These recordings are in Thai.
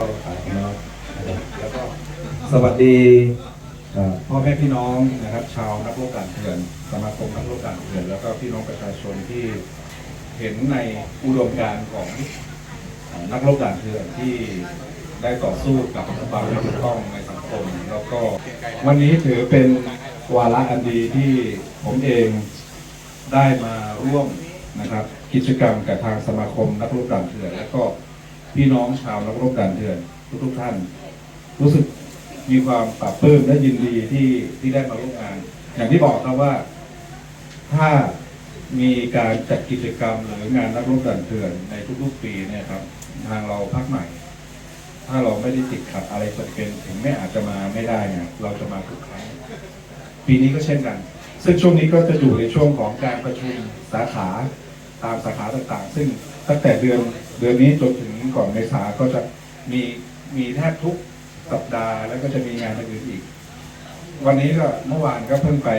แล้วก็สวัสดีพ่อแม่พี่น้องนะครับ ชาวนักโลกการเถื่อนสมาคมนักโลกการเถื่อนแล้วก็พี่น้องประชาชนที่เห็นในอุดมการณ์ของนักโลกการเถื่อนที่ได้ต่อสู้กับความไม่ถูกต้องในสังคม แล้วก็วันนี้ถือเป็นวาระอันดีที่ผมเองได้มาร่วมนะครับ กิจกรรมกับทางสมาคมนักโลกการเถื่อน แล้วก็ พี่น้องชาวนักรบการเถื่อนทุกๆท่าน รู้สึกมีความปรับปลื้มและยินดีที่ที่ได้มาร่วมงาน อย่างที่บอกครับว่าถ้ามีการจัดกิจกรรมหรืองานนักรบการเถื่อนในทุกๆปีเนี่ยครับ ทางเราพักใหม่ ถ้าเราไม่ได้ติดขัดอะไรจำเป็นถึงแม้อาจจะมาไม่ได้เนี่ยเราจะมาทุกครั้งปีนี้ก็เช่นกัน ซึ่งช่วงนี้ก็จะอยู่ในช่วงของการประชุมสาขา ตามสาขาต่างๆ ซึ่งตั้งแต่เดือนเดือนนี้จนถึงก่อนเมษาก็จะมีมีแทบทุกสัปดาห์ แล้วก็จะมีงานอื่นอีก วันนี้ก็เมื่อวานก็เพิ่งไป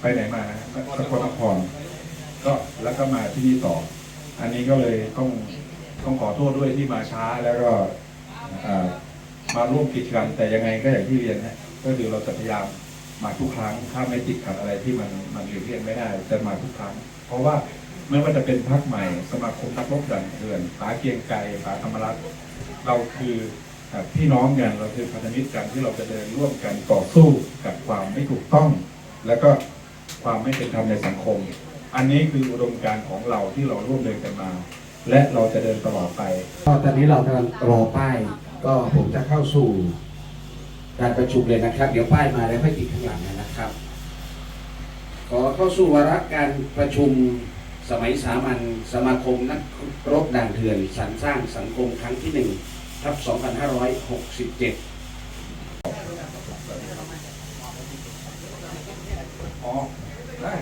ไปไหนมานะสกลนครก็แล้วก็มาที่นี่ต่อ อันนี้ก็เลยต้องต้องขอโทษด้วยที่มาช้าแล้วก็มาร่วมกิจกรรมแต่ยังไงก็อย่างที่เรียนนะก็คือเราจะพยายามมาทุกครั้งถ้าไม่ติดขัดอะไรที่มันมันหลีกเลี่ยงไม่ได้จะมาทุกครั้ง เพราะว่า ไม่ว่าจะเป็นพักใหม่สมาคมนักรบดันเถื่อนป๋าเกียงไกรป๋าธรรมรัตน์เราคือเอ่อพี่น้องกันเราคือพันธมิตรกันที่เราจะเดินร่วมกันต่อสู้กับความไม่ถูกต้อง แล้วก็ความไม่เป็นธรรมในสังคม อันนี้คืออุดมการณ์ของเราที่เราร่วมเดินกันมา และเราจะเดินตลอดไปก็ตอนนี้เรากำลังรอป้าย ก็ผมจะเข้าสู่การประชุมเลยนะครับ เดี๋ยวป้ายมาแล้วค่อยติดข้างหลังนะครับ ขอเข้าสู่วาระการประชุม สมัยสามัญสมาคมนักรบด่านเถื่อนสรรสร้างสังคมครั้งที่หนึ่งทับ 2567 อ๋อได้